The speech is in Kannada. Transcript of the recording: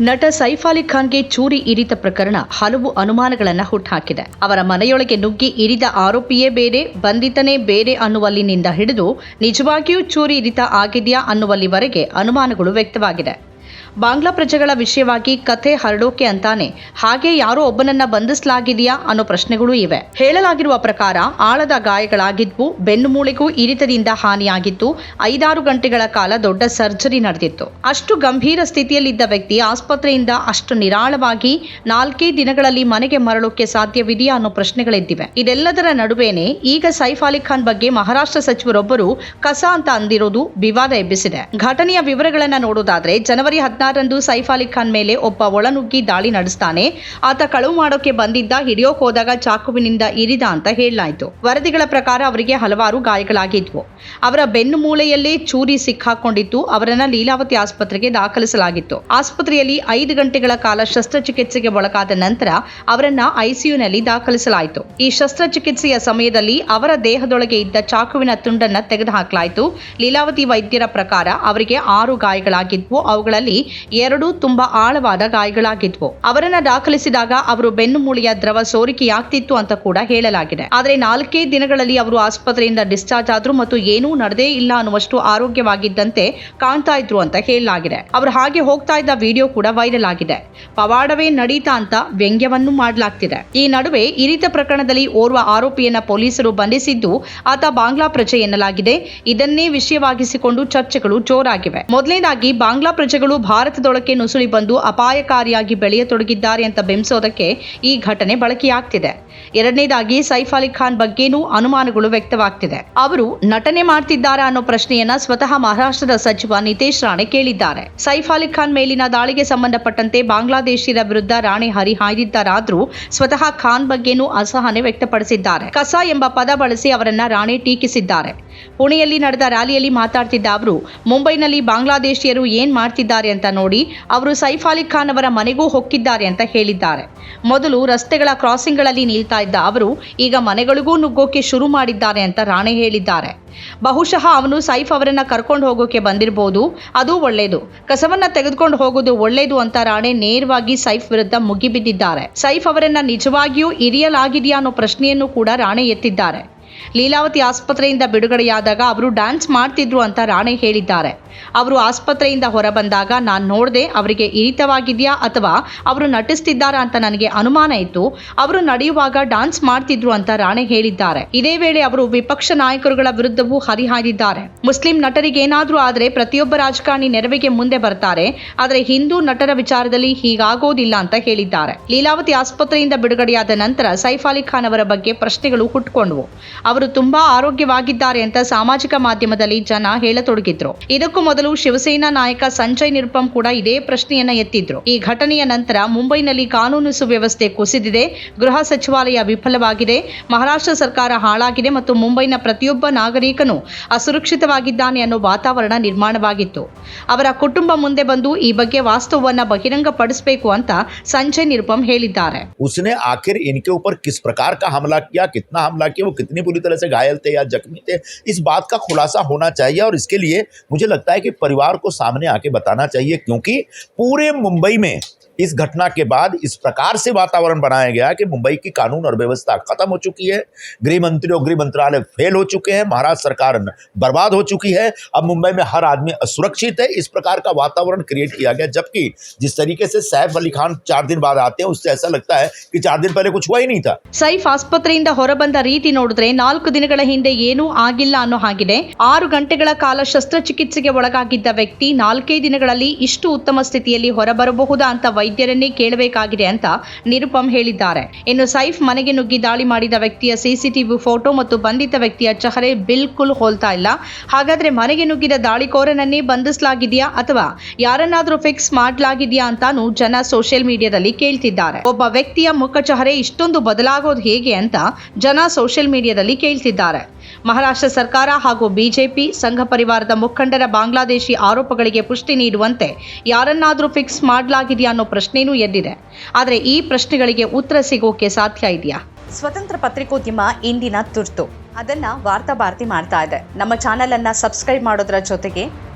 ನಟ ಸೈಫ್ ಅಲಿ ಖಾನ್ಗೆ ಚೂರಿ ಇರಿತ ಪ್ರಕರಣ ಹಲವು ಅನುಮಾನಗಳನ್ನು ಹುಟ್ಟುಹಾಕಿದೆ ಅವರ ಮನೆಯೊಳಗೆ ನುಗ್ಗಿ ಇರಿದ ಆರೋಪಿಯೇ ಬೇರೆ, ಬಂಧಿತನೇ ಬೇರೆ ಅನ್ನುವಲ್ಲಿನಿಂದ ಹಿಡಿದು ನಿಜವಾಗಿಯೂ ಚೂರಿ ಇರಿತ ಆಗಿದೆಯಾ ಅನ್ನುವಲ್ಲಿವರೆಗೆ ಅನುಮಾನಗಳು ವ್ಯಕ್ತವಾಗಿದೆ. ಬಾಂಗ್ಲಾ ಪ್ರಜೆಗಳ ವಿಷಯವಾಗಿ ಕಥೆ ಹರಡೋಕೆ ಅಂತಾನೆ. ಹಾಗೆ ಯಾರೋ ಒಬ್ಬನನ್ನ ಬಂಧಿಸಲಾಗಿದೆಯಾ ಅನ್ನೋ ಪ್ರಶ್ನೆಗಳು ಇವೆ. ಹೇಳಲಾಗಿರುವ ಪ್ರಕಾರ ಆಳದ ಗಾಯಗಳಾಗಿದ್ವು ಬೆನ್ನು ಮೂಳೆಗೂ ಇರಿತದಿಂದ ಹಾನಿಯಾಗಿದ್ದು, ಐದಾರು ಗಂಟೆಗಳ ಕಾಲ ದೊಡ್ಡ ಸರ್ಜರಿ ನಡೆದಿತ್ತು. ಅಷ್ಟು ಗಂಭೀರ ಸ್ಥಿತಿಯಲ್ಲಿದ್ದ ವ್ಯಕ್ತಿ ಆಸ್ಪತ್ರೆಯಿಂದ ಅಷ್ಟು ನಿರಾಳವಾಗಿ ನಾಲ್ಕೇ ದಿನಗಳಲ್ಲಿ ಮನೆಗೆ ಮರಳೋಕೆ ಸಾಧ್ಯವಿದೆಯಾ ಅನ್ನೋ ಪ್ರಶ್ನೆಗಳಿದ್ದಿವೆ. ಇದೆಲ್ಲದರ ನಡುವೆನೆ ಈಗ ಸೈಫ್ ಅಲಿ ಖಾನ್ ಬಗ್ಗೆ ಮಹಾರಾಷ್ಟ್ರ ಸಚಿವರೊಬ್ಬರು ಕಸ ಅಂತ ಅಂದಿರೋದು ವಿವಾದ ಎಬ್ಬಿಸಿದೆ. ಘಟನೆಯ ವಿವರಗಳನ್ನ ನೋಡೋದಾದ್ರೆ, ಜನವರಿ ಹದಿನಾರರಂದು ಸೈಫ್ ಅಲಿ ಖಾನ್ ಮೇಲೆ ಒಬ್ಬ ಒಳನುಗ್ಗಿ ದಾಳಿ ನಡೆಸ್ತಾನೆ. ಆತ ಕಳುವು ಮಾಡೋಕೆ ಬಂದಿದ್ದ ಹಿಡಿಯೋಕ್ ಹೋದಾಗ ಚಾಕುವಿನಿಂದ ಇರಿದ ಅಂತ ಹೇಳಲಾಯಿತು. ವರದಿಗಳ ಪ್ರಕಾರ ಅವರಿಗೆ ಹಲವಾರು ಗಾಯಗಳಾಗಿದ್ವು. ಅವರ ಬೆನ್ನು ಮೂಳೆಯಲ್ಲೇ ಚೂರಿ ಸಿಕ್ಕಾಕೊಂಡಿತ್ತು ಅವರನ್ನ ಲೀಲಾವತಿ ಆಸ್ಪತ್ರೆಗೆ ದಾಖಲಿಸಲಾಗಿತ್ತು. ಆಸ್ಪತ್ರೆಯಲ್ಲಿ ಐದು ಗಂಟೆಗಳ ಕಾಲ ಶಸ್ತ್ರಚಿಕಿತ್ಸೆಗೆ ಒಳಗಾದ ನಂತರ ಅವರನ್ನ ಐಸಿಯುನಲ್ಲಿ ದಾಖಲಿಸಲಾಯಿತು. ಈ ಶಸ್ತ್ರಚಿಕಿತ್ಸೆಯ ಸಮಯದಲ್ಲಿ ಅವರ ದೇಹದೊಳಗೆ ಇದ್ದ ಚಾಕುವಿನ ತುಂಡನ್ನ ತೆಗೆದುಹಾಕಲಾಯಿತು. ಲೀಲಾವತಿ ವೈದ್ಯರ ಪ್ರಕಾರ ಅವರಿಗೆ ಆರು ಗಾಯಗಳಾಗಿದ್ವು. ಅವುಗಳಲ್ಲಿ ಎರಡು ತುಂಬಾ ಆಳವಾದ ಗಾಯಗಳಾಗಿದ್ವು. ಅವರನ್ನ ದಾಖಲಿಸಿದಾಗ ಅವರು ಬೆನ್ನು ಮೂಳೆಯ ದ್ರವ ಸೋರಿಕೆಯಾಗ್ತಿತ್ತು ಅಂತ ಕೂಡ ಹೇಳಲಾಗಿದೆ. ಆದರೆ ನಾಲ್ಕೇ ದಿನಗಳಲ್ಲಿ ಅವರು ಆಸ್ಪತ್ರೆಯಿಂದ ಡಿಸ್ಚಾರ್ಜ್ ಆದ್ರು ಮತ್ತು ಏನೂ ನಡೆದೇ ಇಲ್ಲ ಅನ್ನುವಷ್ಟು ಆರೋಗ್ಯವಾಗಿದ್ದಂತೆ ಕಾಣ್ತಾ ಇದ್ರು ಅಂತ ಹೇಳಲಾಗಿದೆ. ಅವರು ಹಾಗೆ ಹೋಗ್ತಾ ಇದ್ದ ವಿಡಿಯೋ ಕೂಡ ವೈರಲ್ ಆಗಿದೆ. ಪವಾಡವೇ ನಡೀತಾ ಅಂತ ವ್ಯಂಗ್ಯವನ್ನು ಮಾಡಲಾಗ್ತಿದೆ. ಈ ನಡುವೆ ಇರಿತ ಪ್ರಕರಣದಲ್ಲಿ ಓರ್ವ ಆರೋಪಿಯನ್ನ ಪೊಲೀಸರು ಬಂಧಿಸಿದ್ದು ಆತ ಬಾಂಗ್ಲಾ ಪ್ರಜೆ ಎನ್ನಲಾಗಿದೆ. ಇದನ್ನೇ ವಿಷಯವಾಗಿಸಿಕೊಂಡು ಚರ್ಚೆಗಳು ಜೋರಾಗಿವೆ. ಮೊದಲನೇದಾಗಿ, ಬಾಂಗ್ಲಾ ಪ್ರಜೆಗಳು ಭಾರತದೊಳಕ್ಕೆ ನುಸುಳಿ ಬಂದು ಅಪಾಯಕಾರಿಯಾಗಿ ಬೆಳೆಯತೊಡಗಿದ್ದಾರೆ ಅಂತ ಬಿಂಬಿಸೋದಕ್ಕೆ ಈ ಘಟನೆ ಬಳಕೆಯಾಗ್ತಿದೆ. ಎರಡನೇದಾಗಿ ಸೈಫ್ ಅಲಿ ಖಾನ್ ಬಗ್ಗೆನೂ ಅನುಮಾನಗಳು ವ್ಯಕ್ತವಾಗ್ತಿದೆ. ಅವರು ನಟನೆ ಮಾಡ್ತಿದ್ದಾರಾ ಅನ್ನೋ ಪ್ರಶ್ನೆಯನ್ನ ಸ್ವತಃ ಮಹಾರಾಷ್ಟ್ರದ ಸಚಿವ ನಿತೇಶ್ ರಾಣೆ ಕೇಳಿದ್ದಾರೆ. ಸೈಫ್ ಅಲಿ ಖಾನ್ ಮೇಲಿನ ದಾಳಿಗೆ ಸಂಬಂಧಪಟ್ಟಂತೆ ಬಾಂಗ್ಲಾದೇಶಿಯರ ವಿರುದ್ಧ ರಾಣೆ ಹರಿಹಾಯ್ದಿದ್ದಾರಾದ್ರೂ ಸ್ವತಃ ಖಾನ್ ಬಗ್ಗೆನೂ ಅಸಹನೆ ವ್ಯಕ್ತಪಡಿಸಿದ್ದಾರೆ. ಕಸ ಎಂಬ ಪದ ಬಳಸಿ ಅವರನ್ನ ರಾಣೆ ಟೀಕಿಸಿದ್ದಾರೆ. ಪುಣೆಯಲ್ಲಿ ನಡೆದ ರ್ಯಾಲಿಯಲ್ಲಿ ಮಾತಾಡ್ತಿದ್ದ ಅವರು, ಮುಂಬೈನಲ್ಲಿ ಬಾಂಗ್ಲಾದೇಶಿಯರು ಏನ್ ಮಾಡ್ತಿದ್ದಾರೆ ಅಂತ ನೋಡಿ ಅವರು ಸೈಫ್ ಅಲಿ ಖಾನ್ ಅವರ ಮನೆಗೂ ಹೊಕ್ಕಿದ್ದಾರೆ ಅಂತ ಹೇಳಿದ್ದಾರೆ. ಮೊದಲು ರಸ್ತೆಗಳ ಕ್ರಾಸಿಂಗ್ಗಳಲ್ಲಿ ನಿಲ್ತಾ ಇದ್ದ ಅವರು, ಈಗ ಮನೆಗಳಿಗೂ ನುಗ್ಗೋಕೆ ಶುರು ಮಾಡಿದ್ದಾರೆ ಅಂತ ರಾಣೆ ಹೇಳಿದ್ದಾರೆ. ಬಹುಶಃ ಅವನು ಸೈಫ್ ಅವರನ್ನ ಕರ್ಕೊಂಡು ಹೋಗೋಕೆ ಬಂದಿರಬಹುದು ಅದು ಒಳ್ಳೇದು. ಕಸವನ್ನ ತೆಗೆದುಕೊಂಡು ಹೋಗೋದು ಒಳ್ಳೇದು ಅಂತ ರಾಣೆ ನೇರವಾಗಿ ಸೈಫ್ ವಿರುದ್ಧ ಮುಗಿಬಿದ್ದಿದ್ದಾರೆ. ಸೈಫ್ ಅವರನ್ನ ನಿಜವಾಗಿಯೂ ಇರಿಯಲಾಗಿದೆಯಾ ಅನ್ನೋ ಪ್ರಶ್ನೆಯನ್ನು ಕೂಡ ರಾಣೆ ಎತ್ತಿದ್ದಾರೆ. ಲೀಲಾವತಿ ಆಸ್ಪತ್ರೆಯಿಂದ ಬಿಡುಗಡೆಯಾದಾಗ ಅವರು ಡ್ಯಾನ್ಸ್ ಮಾಡ್ತಿದ್ರು ಅಂತ ರಾಣೆ ಹೇಳಿದ್ದಾರೆ. ಅವರು ಆಸ್ಪತ್ರೆಯಿಂದ ಹೊರಬಂದಾಗ, ನಾನು ನೋಡದೆ, ಅವರಿಗೆ ಇರಿತವಾಗಿದೆಯಾ ಅಥವಾ ಅವರು ನಟಿಸ್ತಿದ್ದಾರಾ ಅಂತ ನನಗೆ ಅನುಮಾನ ಇತ್ತು. ಅವರು ನಡೆಯುವಾಗ ಡ್ಯಾನ್ಸ್ ಮಾಡ್ತಿದ್ರು ಅಂತ ರಾಣೆ ಹೇಳಿದ್ದಾರೆ. ಇದೇ ವೇಳೆ ಅವರು ವಿಪಕ್ಷ ನಾಯಕರುಗಳ ವಿರುದ್ಧವೂ ಹರಿಹಾಯ್ದಿದ್ದಾರೆ. ಮುಸ್ಲಿಂ ನಟರಿಗೆ ಏನಾದರೂ ಆದ್ರೆ ಪ್ರತಿಯೊಬ್ಬ ರಾಜಕಾರಣಿ ನೆರವಿಗೆ ಮುಂದೆ ಬರ್ತಾರೆ. ಆದರೆ ಹಿಂದೂ ನಟರ ವಿಚಾರದಲ್ಲಿ ಹೀಗಾಗೋದಿಲ್ಲ ಅಂತ ಹೇಳಿದ್ದಾರೆ. ಲೀಲಾವತಿ ಆಸ್ಪತ್ರೆಯಿಂದ ಬಿಡುಗಡೆಯಾದ ನಂತರ ಸೈಫ್ ಅಲಿ ಖಾನ್ ಅವರ ಬಗ್ಗೆ ಪ್ರಶ್ನೆಗಳು ಹುಟ್ಟುಕೊಂಡವು ಅವರು ತುಂಬಾ ಆರೋಗ್ಯವಾಗಿದ್ದಾರೆ ಅಂತ ಸಾಮಾಜಿಕ ಮಾಧ್ಯಮದಲ್ಲಿ ಜನ ಹೇಳತೊಡಗಿದ್ರು ಇದಕ್ಕೂ ಮೊದಲು ಶಿವಸೇನಾ ನಾಯಕ ಸಂಜಯ್ ನಿರುಪಮ್ ಕೂಡ ಇದೇ ಪ್ರಶ್ನೆಯನ್ನ ಎತ್ತಿದ್ರು ಈ ಘಟನೆಯ ನಂತರ ಮುಂಬೈನಲ್ಲಿ ಕಾನೂನು ಸುವ್ಯವಸ್ಥೆ ಕುಸಿದಿದೆ ಗೃಹ ಸಚಿವಾಲಯ ವಿಫಲವಾಗಿದೆ ಮಹಾರಾಷ್ಟ್ರ ಸರ್ಕಾರ ಹಾಳಾಗಿದೆ ಮತ್ತು ಮುಂಬೈನ ಪ್ರತಿಯೊಬ್ಬ ನಾಗರಿಕನು ಅಸುರಕ್ಷಿತವಾಗಿದ್ದಾನೆ ಅನ್ನೋ ವಾತಾವರಣ ನಿರ್ಮಾಣವಾಗಿತ್ತು ಅವರ ಕುಟುಂಬ ಮುಂದೆ ಬಂದು ಈ ಬಗ್ಗೆ ವಾಸ್ತವವನ್ನ ಬಹಿರಂಗಪಡಿಸಬೇಕು ಅಂತ ಸಂಜಯ್ ನಿರುಪಮ್ ಹೇಳಿದ್ದಾರೆ उसने आखिर इनके ऊपर किस प्रकार का हमला किया कितना हमला किया वो कितनी बुरी तरह से घायल थे या जख्मी थे, इस बात का खुलासा होना चाहिए और इसके लिए मुझे लगता है कि परिवार को सामने आके बताना चाहिए, क्योंकि पूरे मुंबई में इस घटना के बाद इस प्रकार से वातावरण बनाया गया कि मुंबई की कानून और व्यवस्था खत्म हो चुकी है गृह मंत्री और गृह मंत्रालय फेल हो चुके हैं महाराष्ट्र सरकार बर्बाद हो चुकी है अब मुंबई में हर आदमी असुरक्षित है इस प्रकार का वातावरण क्रिएट किया गया जबकि जिस तरीके से सैफ अली खान चार दिन बाद आते हैं उससे ऐसा लगता है कि चार दिन पहले कुछ हुआ ही नहीं था ಸೈಫ್ ಆಸ್ಪತ್ರೆಯಿಂದ ಹೊರಬಂದ ರೀತಿ ನೋಡಿದ್ರೆ ನಾಲ್ಕು ದಿನಗಳ ಹಿಂದೆ ಏನೂ ಆಗಿಲ್ಲ ಅನ್ನೋ ಹಾಗಿದೆ ಆರು ಗಂಟೆಗಳ ಕಾಲ ಶಸ್ತ್ರಚಿಕಿತ್ಸೆಗೆ ಒಳಗಾಗಿದ್ದ ವ್ಯಕ್ತಿ ನಾಲ್ಕೇ ದಿನಗಳಲ್ಲಿ ಇಷ್ಟು ಉತ್ತಮ ಸ್ಥಿತಿಯಲ್ಲಿ ಹೊರಬರಬಹುದಾ ಅಂತ ವೈದ್ಯರನ್ನೇ ಕೇಳಬೇಕಾಗಿದೆ ಅಂತ ನಿರುಪಮ್ ಹೇಳಿದ್ದಾರೆ. ಇನ್ನು ಸೈಫ್ ಮನೆಗೆ ನುಗ್ಗಿ ದಾಳಿ ಮಾಡಿದ ವ್ಯಕ್ತಿಯ ಸಿಸಿಟಿವಿ ಫೋಟೋ ಮತ್ತು ಬಂಧಿತ ವ್ಯಕ್ತಿಯ ಚಹರೆ ಬಿಲ್ಕುಲ್ ಹೋಲ್ತಾ ಇಲ್ಲ. ಹಾಗಾದ್ರೆ ಮನೆಗೆ ನುಗ್ಗಿದ ದಾಳಿಕೋರನನ್ನೇ ಬಂಧಿಸಲಾಗಿದೆಯಾ ಅಥವಾ ಯಾರನ್ನಾದ್ರೂ ಫಿಕ್ಸ್ ಮಾಡಲಾಗಿದೆಯಾ ಅಂತಾನು ಜನ ಸೋಷಿಯಲ್ ಮೀಡಿಯಾದಲ್ಲಿ ಕೇಳ್ತಿದ್ದಾರೆ. ಒಬ್ಬ ವ್ಯಕ್ತಿಯ ಮುಖ ಚಹರೆ ಇಷ್ಟೊಂದು ಬದಲಾಗೋದು ಹೇಗೆ ಅಂತ ಜನ ಸೋಷಿಯಲ್ ಮೀಡಿಯಾದಲ್ಲಿ ಕೇಳ್ತಿದ್ದಾರೆ. ಮಹಾರಾಷ್ಟ್ರ ಸರ್ಕಾರ ಹಾಗೂ ಬಿಜೆಪಿ ಸಂಘ ಪರಿವಾರದ ಮುಖಂಡರ ಬಾಂಗ್ಲಾದೇಶಿ ಆರೋಪಗಳಿಗೆ ಪುಷ್ಟಿ ನೀಡುವಂತೆ ಯಾರನ್ನಾದರೂ ಫಿಕ್ಸ್ ಮಾಡಲಾಗಿದೆಯಾ ಅನ್ನೋ ಪ್ರಶ್ನೆಯೂ ಎದ್ದಿದೆ. ಆದರೆ ಈ ಪ್ರಶ್ನೆಗಳಿಗೆ ಉತ್ತರ ಸಿಗೋಕೆ ಸಾಧ್ಯ ಇದೆಯಾ? ಸ್ವತಂತ್ರ ಪತ್ರಿಕೋದ್ಯಮ ಇಂದಿನ ತುರ್ತು. ಅದನ್ನ ವಾರ್ತಾ ಭಾರತಿ ಮಾಡ್ತಾ ಇದೆ. ನಮ್ಮ ಚಾನೆಲ್ ಅನ್ನ ಸಬ್ಸ್ಕ್ರೈಬ್ ಮಾಡೋದ್ರ ಜೊತೆಗೆ